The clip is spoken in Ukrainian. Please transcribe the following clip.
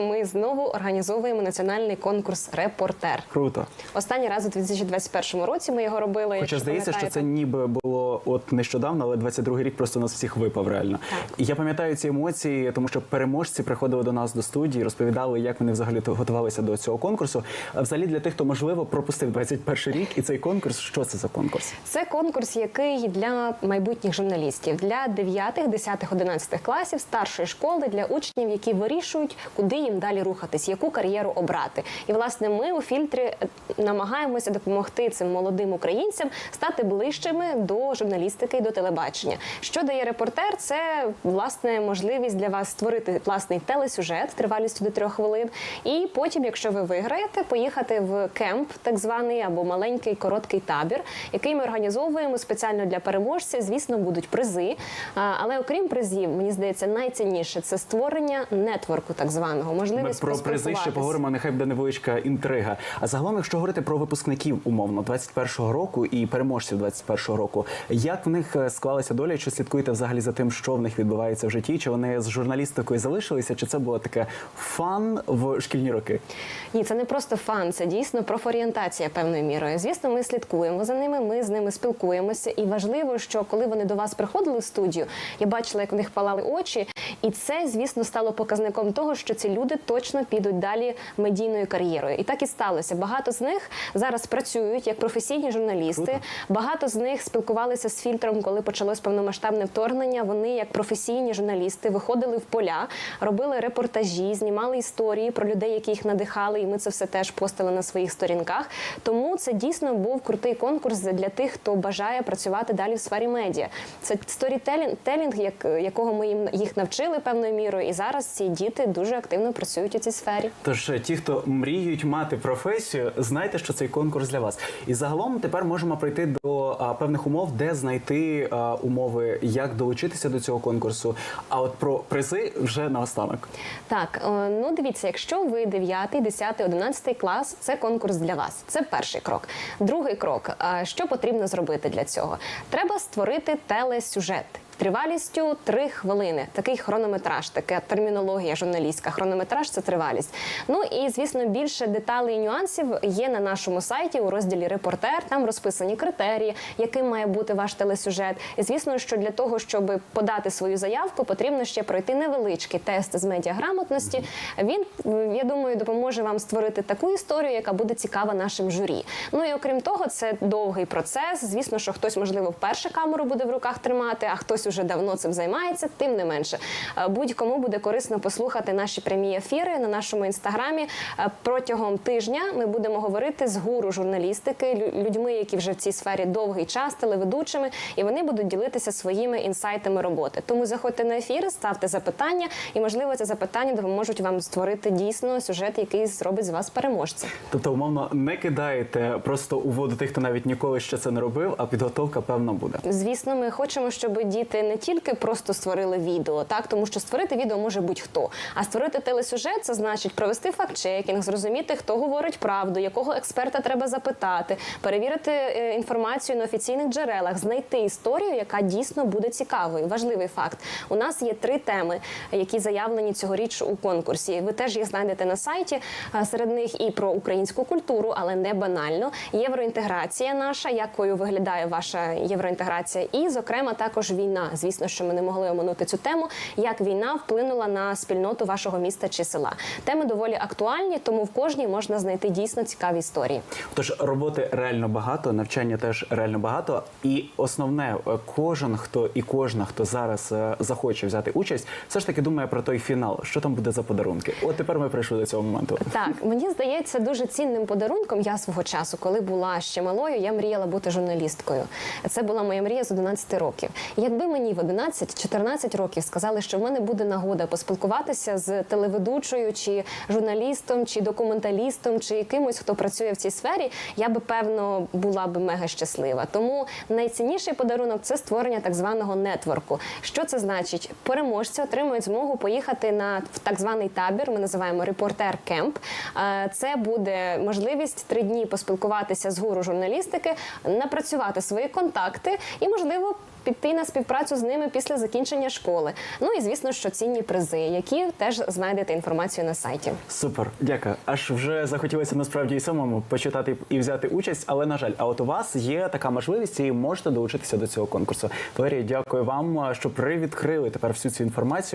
Ми знову організовуємо національний конкурс Репортер. Круто. Останній раз у 2021 році ми його робили. Хоча здається, що це ніби було от нещодавно, але 22-й рік просто нас всіх випав реально. І я пам'ятаю ці емоції, тому що переможці приходили до нас до студії, розповідали, як вони взагалі готувалися до цього конкурсу. А взагалі для тих, хто можливо пропустив 21 рік і цей конкурс, що це за конкурс? Це конкурс, який для майбутніх журналістів, для 9, 10, 11 класів старшої школи, для учнів, які вирішують, куди їм далі рухатись, яку кар'єру обрати. І власне ми у фільтрі е, намагаємося допомогти цим молодим українцям стати ближчими до журналістики і до телебачення. Що дає репортер? Це власне можливість для вас створити власний телесюжет тривалістю до трьох хвилин. І потім, якщо ви виграєте, поїхати в кемп, так званий або маленький короткий табір, який ми організовуємо спеціально для переможців. Звісно, будуть призи. Але окрім призів, мені здається, найцінніше це створення нетворку, так званого, Ми можливість про призи ще поговоримо. Нехай буде невеличка інтрига. А загалом, якщо говорити про випускників умовно 21-го року і переможців 21-го року, як в них е, склалася доля? Чи слідкуєте взагалі за тим, що в них відбувається в житті? Чи вони з журналістикою залишилися? Чи це було таке фан в шкільні роки? Ні, це не просто фан, це дійсно профорієнтація певною мірою. Звісно, ми слідкуємо за ними, ми з ними спілкуємося. І важливо, що коли вони до вас приходили в студію, я бачила, як в них палали очі, і це, звісно, стало показником того, що ці люди точно підуть далі медійною кар'єрою. І так і сталося. Багато з них зараз працюють як професійні журналісти. Багато з них спілкувалися з фільтром, коли почалось повномасштабне вторгнення. Вони, як професійні журналісти, виходили в поля, робили репортажі, знімали історії про людей, які їх надихали, і ми це все теж постили на своїх сторінках. Тому це дійсно був крутий конкурс для тих, хто бажає працювати далі в сфері медіа. Це сторітелінг, телінг, як якого ми їм їх навчили певною мірою, і зараз ці діти дуже активно працюють у цій сфері. Тож е, ті, хто мріють мати професію, знайте, що цей конкурс для вас. І загалом тепер можемо прийти до а, певних умов, де знайти а, умови, як долучитися до цього конкурсу. А от про призи вже наостанок. Так, е, ну дивіться, якщо ви 9, 10, 11 клас, це конкурс для вас. Це перший крок. Другий крок. е, Що потрібно зробити для цього? Треба створити телесюжет. Тривалістю 3 хвилини. Такий хронометраж, така термінологія журналістська. Хронометраж це тривалість. Ну і звісно, більше деталей і нюансів є на нашому сайті у розділі Репортер. Там розписані критерії, яким має бути ваш телесюжет. І звісно, що для того, щоб подати свою заявку, потрібно ще пройти невеличкий тест з медіаграмотності. Він я думаю, допоможе вам створити таку історію, яка буде цікава нашим журі. Ну і окрім того, це довгий процес. Звісно, що хтось можливо вперше камеру буде в руках тримати, а хтось уже давно цим займається. Тим не менше, Е, будь-кому буде корисно послухати наші прямі ефіри на нашому інстаграмі. Е, Протягом тижня ми будемо говорити з гуру журналістики, лю- людьми, які вже в цій сфері довгий час, телеведучими, і вони будуть ділитися своїми інсайтами роботи. Тому заходьте на ефіри, ставте запитання, і можливо ці запитання допоможуть вам створити дійсно сюжет, який зробить з вас переможця. Тобто, умовно, не кидаєте просто у воду тих, хто навіть ніколи ще це не робив, а підготовка певно буде. Звісно, ми хочемо, щоб діти не тільки просто створили відео, так тому що створити відео може будь-хто. А створити телесюжет це значить провести факт-чекінг, зрозуміти, хто говорить правду, якого експерта треба запитати, перевірити е, інформацію на офіційних джерелах, знайти історію, яка дійсно буде цікавою. Важливий факт. У нас є три теми, які заявлені цьогоріч у конкурсі. Ви теж їх знайдете на сайті. Серед них і про українську культуру, але не банально. Євроінтеграція наша, якою виглядає ваша євроінтеграція, і, зокрема, також війна. Звісно, що ми не могли оминути цю тему, як війна вплинула на спільноту вашого міста чи села. Теми доволі актуальні, тому в кожній можна знайти дійсно цікаві історії. Тож роботи реально багато, навчання теж реально багато. І основне, е, кожен хто і кожна, хто зараз е, захоче взяти участь, все ж таки думає про той фінал, що там буде за подарунки. От тепер ми прийшли до цього моменту. Так, мені здається, дуже цінним подарунком я свого часу, коли була ще малою, я мріяла бути журналісткою. Це була моя мрія з 11 років. Якби мені в 11-14 років сказали, що в мене буде нагода поспілкуватися з телеведучою, чи журналістом, чи документалістом, чи якимось, хто працює в цій сфері, я би певно була би мега щаслива. Тому найцінніший подарунок це створення так званого нетворку. Що це значить? Переможці отримують змогу поїхати на в так званий табір. Ми називаємо репортер кемп. Е, Це буде можливість три дні поспілкуватися з гуру журналістики, напрацювати свої контакти і, можливо, піти на співпрацю з ними після закінчення школи. Ну і звісно, що цінні призи, які теж знайдете інформацію на сайті. Супер, дякую. Аж вже захотілося насправді і самому почитати і взяти участь, але на жаль, а от у вас є така можливість і можете долучитися до цього конкурсу. Валерія, дякую вам, що привідкрили тепер всю цю інформацію.